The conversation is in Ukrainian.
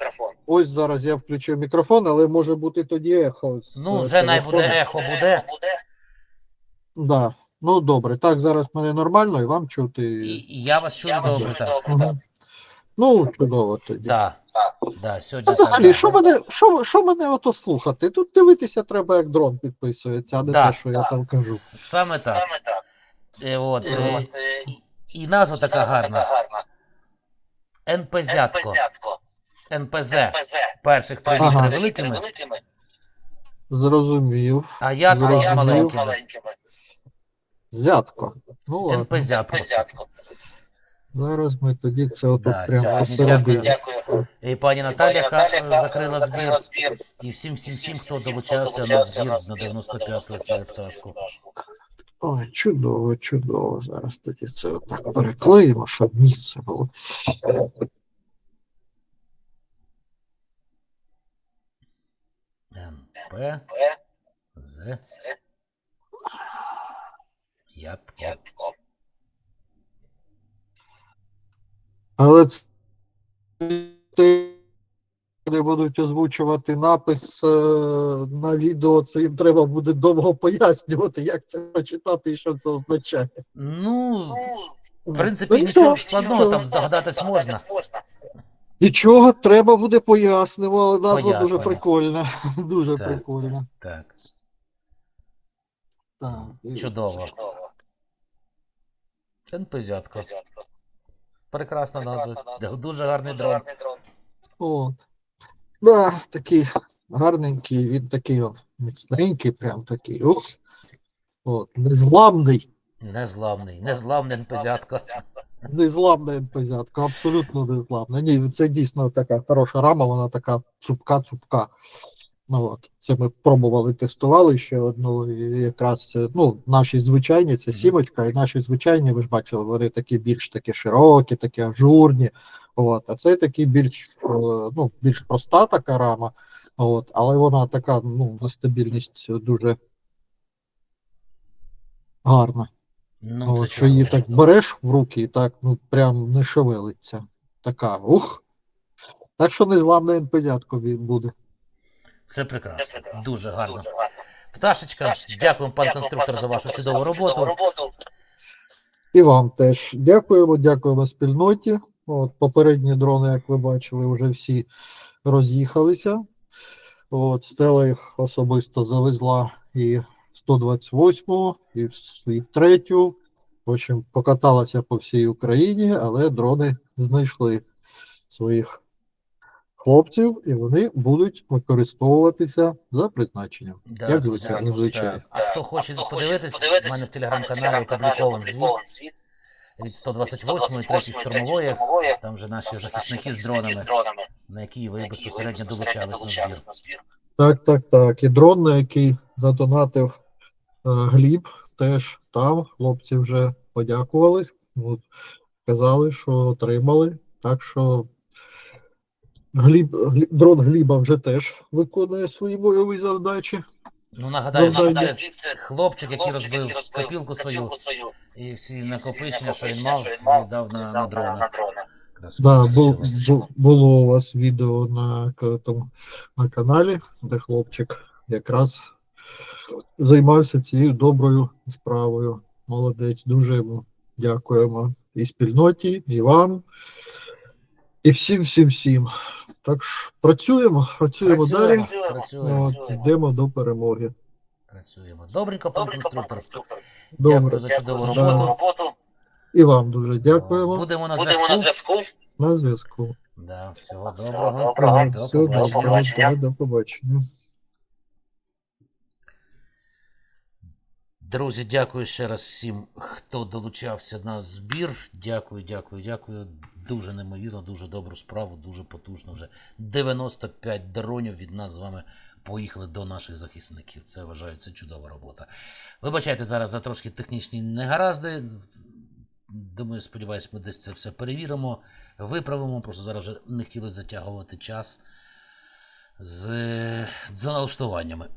мікрофон. Ось зараз я включив мікрофон, але може бути тоді ехо. з, Ну, вже най буде ехо буде. Да. Ну добре, так зараз мене нормально і вам чути. І і я вас чую Я вас добре, чую так. добре, так. Мгм. Ну, чудово тоді. Да. Да, А взагалі, що мене, що, що мене ото слухати? Тут дивитися треба, як дрон підписується, а не Да, те, що я там кажу. Саме так. Саме так. Е, От, І е, е, і назва і така назва гарна. гарна. НПЗятко. НПЗ. НПЗ. Перших три Ага. літери великими, великими, Зрозумів. а я а Зрозумів. я маленькими. маленькими. Взятко. Ну ладно. НПЗятко. НПЗятко. Зараз ми тоді це отут Да, прямо сьогодні посередині. дякую. Дякую. І пані І Наталя пані ка- закрила збір. збір. І всім всім всім, хто долучався на збір на 95 пташку. пташку. Ой, чудово, чудово. Зараз тоді це отак переклеїмо, щоб місце було. НП П. З. Ятко. Але це будуть озвучувати напис е, на відео, це їм треба буде довго пояснювати, як це прочитати і що це означає. Ну, В в принципі, нічого складного там здогадатись можна. Нічого, треба буде пояснювати, назва дуже прикольна. Дуже Так. прикольна. Так, Так. чудово. НПЗятко. Прекрасна Прекрасна назва. назва. Дуже гарний Дуже дрон. гарний дрон. От. Да, такий гарненький, він такий от міцненький, прям такий. Ух. От, незламний. Незламний. Незламний НПЗятко. Незламна НПЗятка, абсолютно незламна. Ні, це дійсно така хороша рама, вона така цупка-цупка. Ну, от. Це ми пробували, тестували ще одну, і якраз це, ну, наші звичайні, це сімочка, і наші звичайні, ви ж бачили, вони такі більш такі широкі, такі ажурні. От. А це такі більш, е, ну, більш проста така рама, от. але вона така, ну, на стабільність дуже гарна. Ну, От, це що її так береш в руки і так ну, прям не шевелиться. Така, ух. Так що незламне НПЗятко він буде. Це Це прекрасно. прекрасно. Дуже гарно. Дуже гарно. Пташечка, Пташечка, дякуємо, пан дякую, конструктор, за вашу чудову за вашу чудову роботу. роботу. І вам теж дякуємо, дякуємо спільноті. От, попередні дрони, як ви бачили, вже всі роз'їхалися. От, Стела їх особисто завезла і 128, і і в третю. Общем, покаталася по всій Україні, але дрони знайшли своїх хлопців, і вони будуть використовуватися за призначенням. Да, Як звичайно, так, звичайно. А хто хоче подивитись, в мене в телеграм-каналі опублікований звіт від від 128 ї 3 штурмової. Там вже наші захисники з дронами, на які ви безпосередньо долучались на збір. Так, так, так. І дрон, на який задонатив Гліб, теж там хлопці вже подякувались. От, казали, що отримали. Так що Гліб, Гліб, дрон Гліба вже теж виконує свої бойові завдачі. Ну, нагадаю, Завдання. Нагадаю, це хлопчик, який хлопчик, розбив який розбив копілку свою копілку свою і всі і накопичення, що він мав, віддав на, на дрона. на дрона. Якраз Да, вистачило. бу, бу, було у вас відео на, к- там, на каналі, де хлопчик якраз займався цією доброю справою. Молодець, дуже йому дякуємо і спільноті, і вам, і всім, всім, всім. Так ж працюємо, працюємо, далі. Працюємо, працюємо, йдемо до перемоги. працюємо. Добренько, пан конструктор. Добре. за Дякую чудову за чудову роботу. роботу. І вам дуже дякуємо. Будемо на Будемо на зв'язку. На зв'язку. Да, всього Всього доброго. доброго. До побачення. до побачення. Друзі, дякую ще раз всім, хто долучався на збір. Дякую, дякую, дякую. Дуже неймовірно, дуже добру справу, дуже потужно. Вже 95 дронів від нас з вами поїхали до наших захисників. Це вважаю, це чудова робота. Вибачайте зараз за трошки технічні негаразди. Думаю, сподіваюсь, ми десь це все перевіримо, виправимо. Просто зараз вже не хотіли затягувати час з, з налаштуваннями.